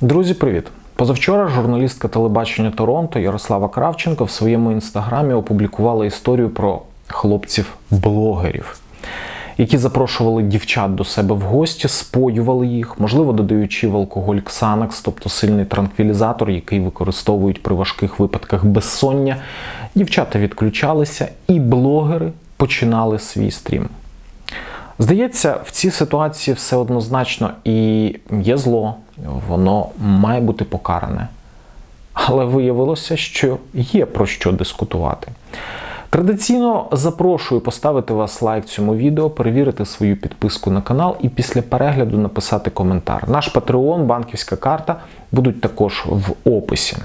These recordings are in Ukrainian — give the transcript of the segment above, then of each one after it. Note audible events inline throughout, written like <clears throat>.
Друзі, привіт! Позавчора журналістка телебачення Торонто Ярослава Кравченко в своєму інстаграмі опублікувала історію про хлопців-блогерів, які запрошували дівчат до себе в гості, споювали їх, можливо, додаючи в алкоголь Ксанакс, тобто сильний транквілізатор, який використовують при важких випадках безсоння. Дівчата відключалися, і блогери починали свій стрім. Здається, в цій ситуації все однозначно і є зло, воно має бути покаране. Але виявилося, що є про що дискутувати. Традиційно запрошую поставити вас лайк цьому відео, перевірити свою підписку на канал і після перегляду написати коментар. Наш Patreon, банківська карта будуть також в описі.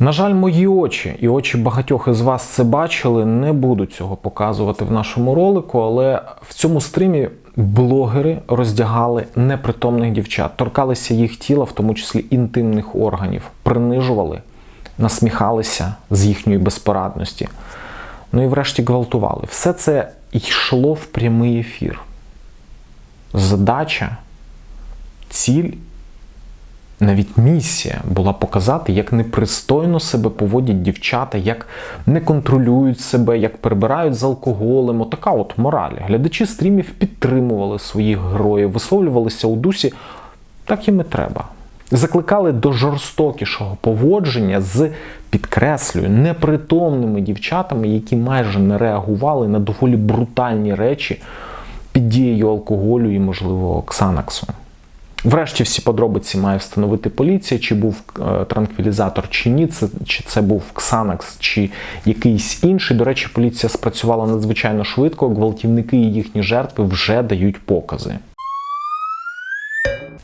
На жаль, мої очі і очі багатьох із вас це бачили, не буду цього показувати в нашому ролику, але в цьому стрімі блогери роздягали непритомних дівчат, торкалися їх тіла, в тому числі інтимних органів, принижували, насміхалися з їхньої безпорадності. Ну і врешті гвалтували. Все це йшло в прямий ефір. Задача, ціль навіть місія була показати, як непристойно себе поводять дівчата, як не контролюють себе, як перебирають з алкоголем. Отака от мораль. Глядачі стрімів підтримували своїх героїв, висловлювалися у дусі, так їм і треба. Закликали до жорстокішого поводження з підкреслюю непритомними дівчатами, які майже не реагували на доволі брутальні речі під дією алкоголю і, можливо, ксанаксу. Врешті всі подробиці має встановити поліція, чи був е, транквілізатор чи ні, це, чи це був Ксанакс, чи якийсь інший. До речі, поліція спрацювала надзвичайно швидко. Гвалтівники і їхні жертви вже дають покази.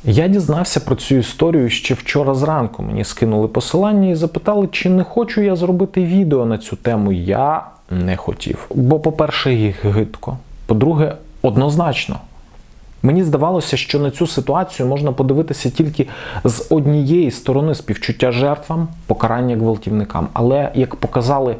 Я дізнався про цю історію ще вчора зранку. Мені скинули посилання і запитали, чи не хочу я зробити відео на цю тему. Я не хотів. Бо, по-перше, їх гидко. По-друге, однозначно. Мені здавалося, що на цю ситуацію можна подивитися тільки з однієї сторони співчуття жертвам, покарання гвалтівникам. Але як показали,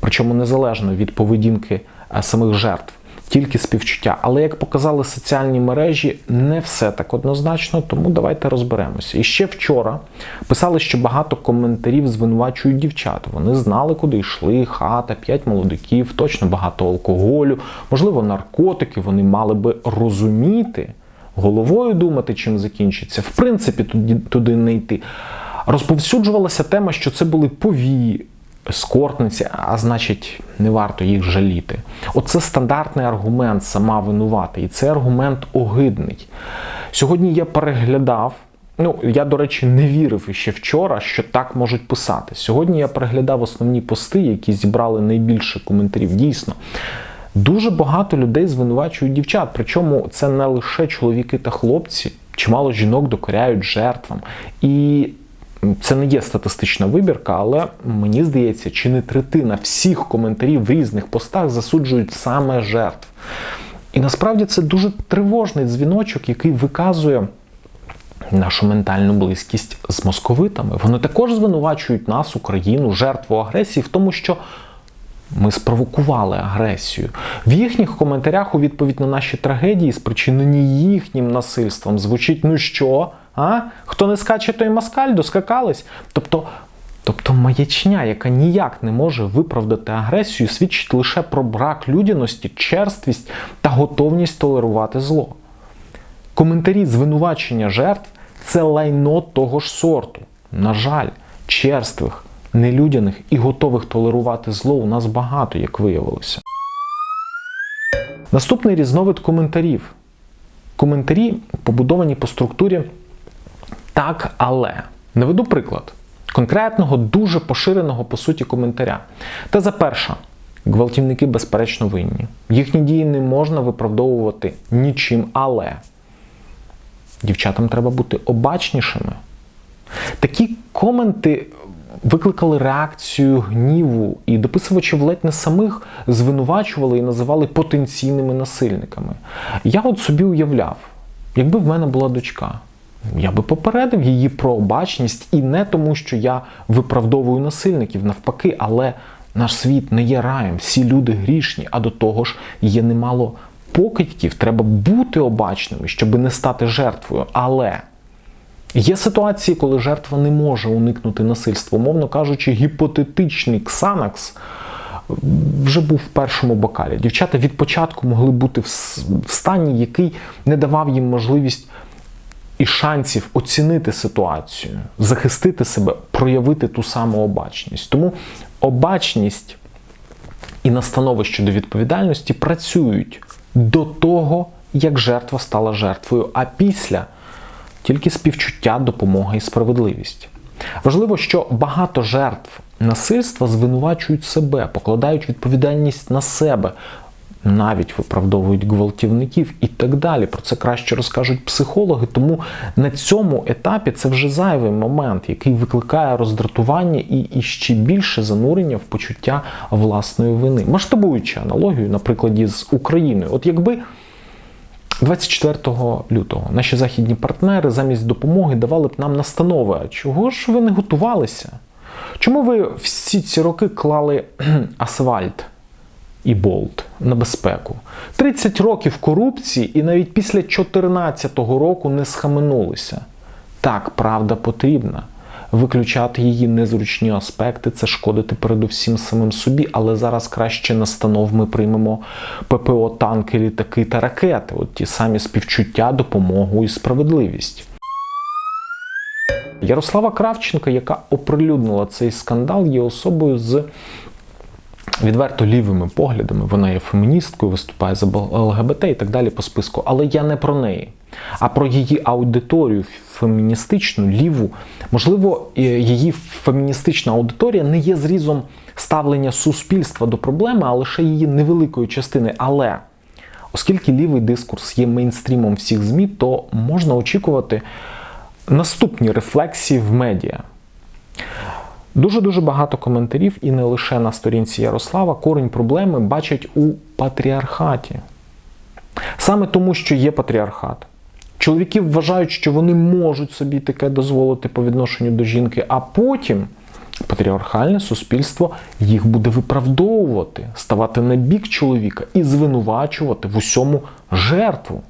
причому незалежно від поведінки е, самих жертв, тільки співчуття. Але як показали соціальні мережі, не все так однозначно, тому давайте розберемося. І ще вчора писали, що багато коментарів звинувачують дівчат. Вони знали, куди йшли, хата, п'ять молодиків, точно багато алкоголю, можливо, наркотики. Вони мали би розуміти, головою думати, чим закінчиться. В принципі, туди, туди не йти. Розповсюджувалася тема, що це були повії ескортниці, а значить, не варто їх жаліти. Оце стандартний аргумент сама винувати, і цей аргумент огидний. Сьогодні я переглядав. Ну, я, до речі, не вірив ще вчора, що так можуть писати. Сьогодні я переглядав основні пости, які зібрали найбільше коментарів. Дійсно, дуже багато людей звинувачують дівчат. Причому це не лише чоловіки та хлопці, чимало жінок докоряють жертвам. І це не є статистична вибірка, але мені здається, чи не третина всіх коментарів в різних постах засуджують саме жертв. І насправді це дуже тривожний дзвіночок, який виказує нашу ментальну близькість з московитами. Вони також звинувачують нас, Україну, жертву агресії, в тому, що ми спровокували агресію. В їхніх коментарях у відповідь на наші трагедії, спричинені їхнім насильством, звучить: ну що? А? Хто не скаче, той москаль, доскакались. Тобто, тобто маячня, яка ніяк не може виправдати агресію, свідчить лише про брак людяності, черствість та готовність толерувати зло. Коментарі звинувачення жертв це лайно того ж сорту. На жаль, черствих, нелюдяних і готових толерувати зло у нас багато, як виявилося. Наступний різновид коментарів. Коментарі побудовані по структурі так, але. Наведу приклад конкретного, дуже поширеного по суті коментаря. Теза перша. Гвалтівники безперечно винні. Їхні дії не можна виправдовувати нічим, але дівчатам треба бути обачнішими. Такі коменти викликали реакцію гніву, і дописувачів ледь не самих звинувачували і називали потенційними насильниками. Я от собі уявляв, якби в мене була дочка. Я би попередив її про обачність і не тому, що я виправдовую насильників, навпаки, але наш світ не є раєм, всі люди грішні, а до того ж є немало покидьків. Треба бути обачними, щоб не стати жертвою. Але Є ситуації, коли жертва не може уникнути насильства. Умовно кажучи, гіпотетичний ксанакс вже був в першому бокалі. Дівчата від початку могли бути в стані, який не давав їм можливість і шансів оцінити ситуацію, захистити себе, проявити ту саму обачність. Тому обачність і настанови щодо відповідальності працюють до того, як жертва стала жертвою, а після тільки співчуття, допомога і справедливість. Важливо, що багато жертв насильства звинувачують себе, покладають відповідальність на себе, навіть виправдовують гвалтівників і так далі. Про це краще розкажуть психологи. Тому на цьому етапі це вже зайвий момент, який викликає роздратування і, і ще більше занурення в почуття власної вини. Масштабуючи аналогію, на прикладі з Україною, от якби. 24 лютого наші західні партнери замість допомоги давали б нам настанови. А чого ж ви не готувалися? Чому ви всі ці роки клали <clears throat> асфальт і болт на безпеку? 30 років корупції і навіть після 2014 року не схаменулися. Так, правда потрібна. Виключати її незручні аспекти це шкодити передусім самим собі, але зараз краще настанов ми приймемо ППО, танки, літаки та ракети. От ті самі співчуття, допомогу і справедливість. Ярослава Кравченка, яка оприлюднила цей скандал, є особою з відверто лівими поглядами. Вона є феміністкою, виступає за ЛГБТ і так далі по списку. Але я не про неї, а про її аудиторію феміністичну, ліву. Можливо, її феміністична аудиторія не є зрізом ставлення суспільства до проблеми, а лише її невеликої частини. Але оскільки лівий дискурс є мейнстрімом всіх ЗМІ, то можна очікувати наступні рефлексії в медіа. Дуже-дуже багато коментарів, і не лише на сторінці Ярослава, корінь проблеми бачать у патріархаті. Саме тому, що є патріархат. Чоловіки вважають, що вони можуть собі таке дозволити по відношенню до жінки, а потім патріархальне суспільство їх буде виправдовувати, ставати на бік чоловіка і звинувачувати в усьому жертву,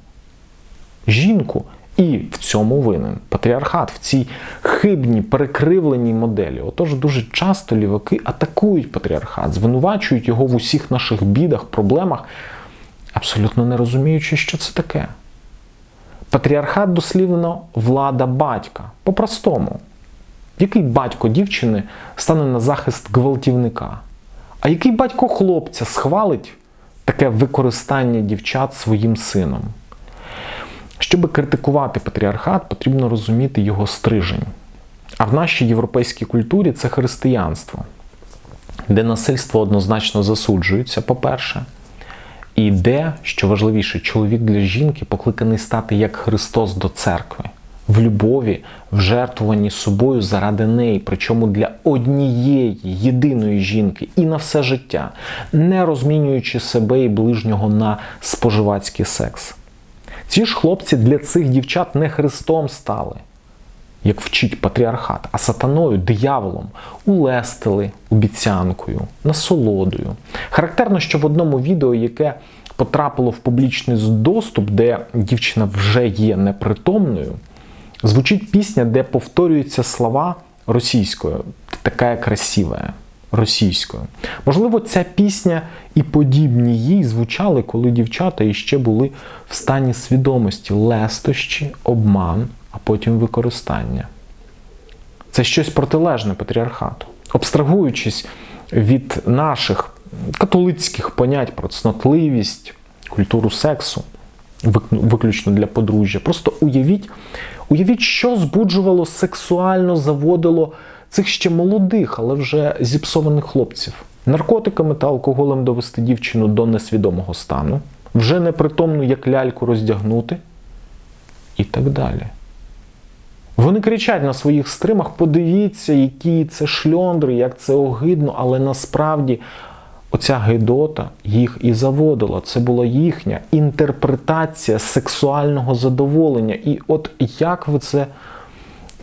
жінку. І в цьому винен патріархат в цій хибній перекривленій моделі. Отож, дуже часто ліваки атакують патріархат, звинувачують його в усіх наших бідах, проблемах, абсолютно не розуміючи, що це таке. Патріархат дослівно влада батька. По-простому. Який батько дівчини стане на захист гвалтівника? А який батько хлопця схвалить таке використання дівчат своїм сином? Щоб критикувати патріархат, потрібно розуміти його стрижень. А в нашій європейській культурі це християнство, де насильство однозначно засуджується, по-перше, і де, що важливіше, чоловік для жінки покликаний стати як Христос до церкви, в любові, в жертвуванні собою заради неї, причому для однієї єдиної жінки і на все життя, не розмінюючи себе і ближнього на споживацький секс. Ці ж хлопці для цих дівчат не Христом стали, як вчить патріархат, а сатаною, дияволом, улестили обіцянкою, насолодою. Характерно, що в одному відео, яке потрапило в публічний доступ, де дівчина вже є непритомною, звучить пісня, де повторюються слова російською, така красива російською. Можливо, ця пісня і подібні їй звучали, коли дівчата іще були в стані свідомості, лестощі, обман, а потім використання. Це щось протилежне патріархату. Абстрагуючись від наших католицьких понять про цнотливість, культуру сексу, виключно для подружжя. Просто уявіть, уявіть, що збуджувало, сексуально заводило цих ще молодих, але вже зіпсованих хлопців. Наркотиками та алкоголем довести дівчину до несвідомого стану, вже непритомну, як ляльку роздягнути і так далі. Вони кричать на своїх стримах: подивіться, які це шльондри, як це огидно, але насправді оця гидота їх і заводила. Це була їхня інтерпретація сексуального задоволення. І от як ви це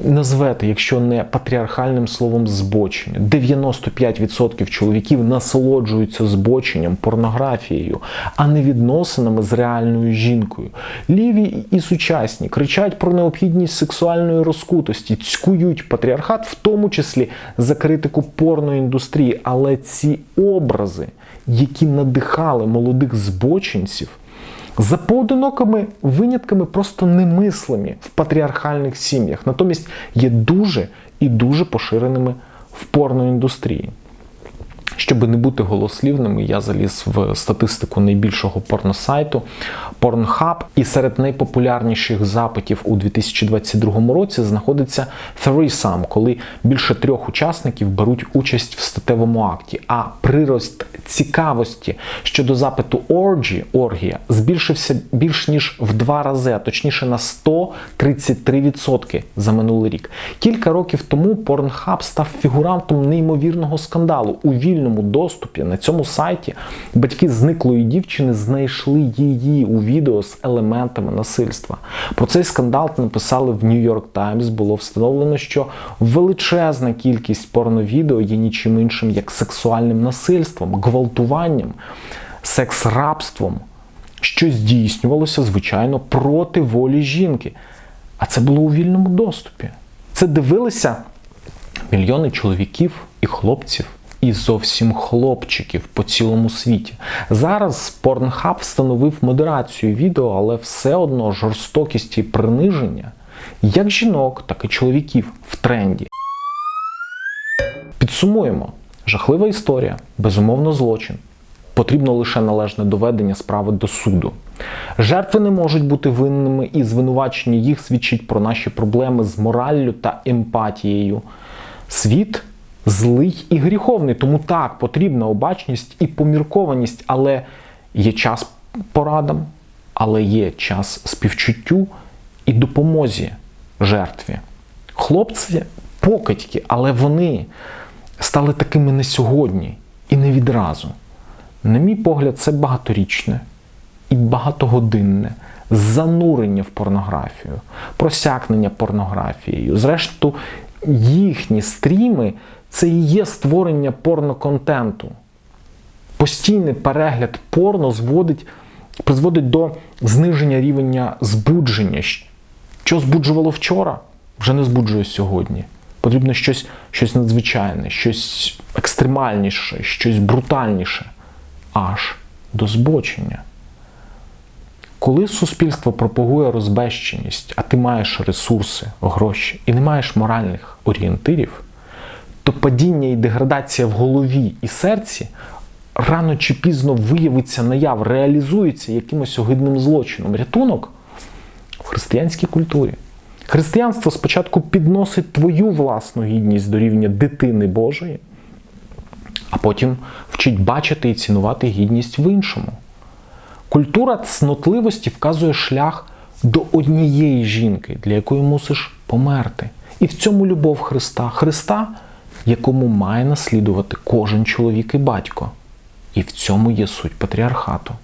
назвете, якщо не патріархальним словом збочення. 95% чоловіків насолоджуються збоченням, порнографією, а не відносинами з реальною жінкою. Ліві і сучасні кричать про необхідність сексуальної розкутості, цькують патріархат, в тому числі за критику порноіндустрії. Але ці образи, які надихали молодих збочинців, за поодинокими винятками просто немислимі в патріархальних сім'ях, натомість є дуже і дуже поширеними в порноіндустрії. Щоб не бути голослівними, я заліз в статистику найбільшого порносайту Pornhub, і серед найпопулярніших запитів у 2022 році знаходиться threesome, коли більше трьох учасників беруть участь в статевому акті. А прирост цікавості щодо запиту orgy, оргія збільшився більш ніж в два рази, а точніше на 133% за минулий рік. Кілька років тому Pornhub став фігурантом неймовірного скандалу у вільному доступі на цьому сайті. Батьки зниклої дівчини знайшли її у відео з елементами насильства. Про цей скандал написали в York Times. Було встановлено, що величезна кількість порновідео є нічим іншим як сексуальним насильством, гвалтуванням, секс-рабством, що здійснювалося, звичайно, проти волі жінки. А це було у вільному доступі. Це дивилися мільйони чоловіків і хлопців. І зовсім хлопчиків по цілому світі. Зараз Pornhub встановив модерацію відео, але все одно жорстокість і приниження як жінок, так і чоловіків в тренді. Підсумуємо: жахлива історія, безумовно, злочин. Потрібно лише належне доведення справи до суду. Жертви не можуть бути винними, і звинувачення їх свідчить про наші проблеми з мораллю та емпатією. Світ злий і гріховний, тому так потрібна обачність і поміркованість, але є час порадам, але є час співчуттю і допомозі жертві. Хлопці покидьки, але вони стали такими не сьогодні і не відразу. На мій погляд, це багаторічне і багатогодинне занурення в порнографію, просякнення порнографією. Зрештою, їхні стріми це і є створення порноконтенту. Постійний перегляд порно зводить, призводить до зниження рівня збудження. Що збуджувало вчора, вже не збуджує сьогодні. Потрібно щось, щось надзвичайне, щось екстремальніше, щось брутальніше, аж до збочення. Коли суспільство пропагує розбещеність, а ти маєш ресурси, гроші і не маєш моральних орієнтирів, то падіння і деградація в голові і серці рано чи пізно виявиться наяв, реалізується якимось огидним злочином. Рятунок в християнській культурі. Християнство спочатку підносить твою власну гідність до рівня дитини Божої, а потім вчить бачити і цінувати гідність в іншому. Культура цнотливості вказує шлях до однієї жінки, для якої мусиш померти. І в цьому любов Христа. Христа, якому має наслідувати кожен чоловік і батько. І в цьому є суть патріархату.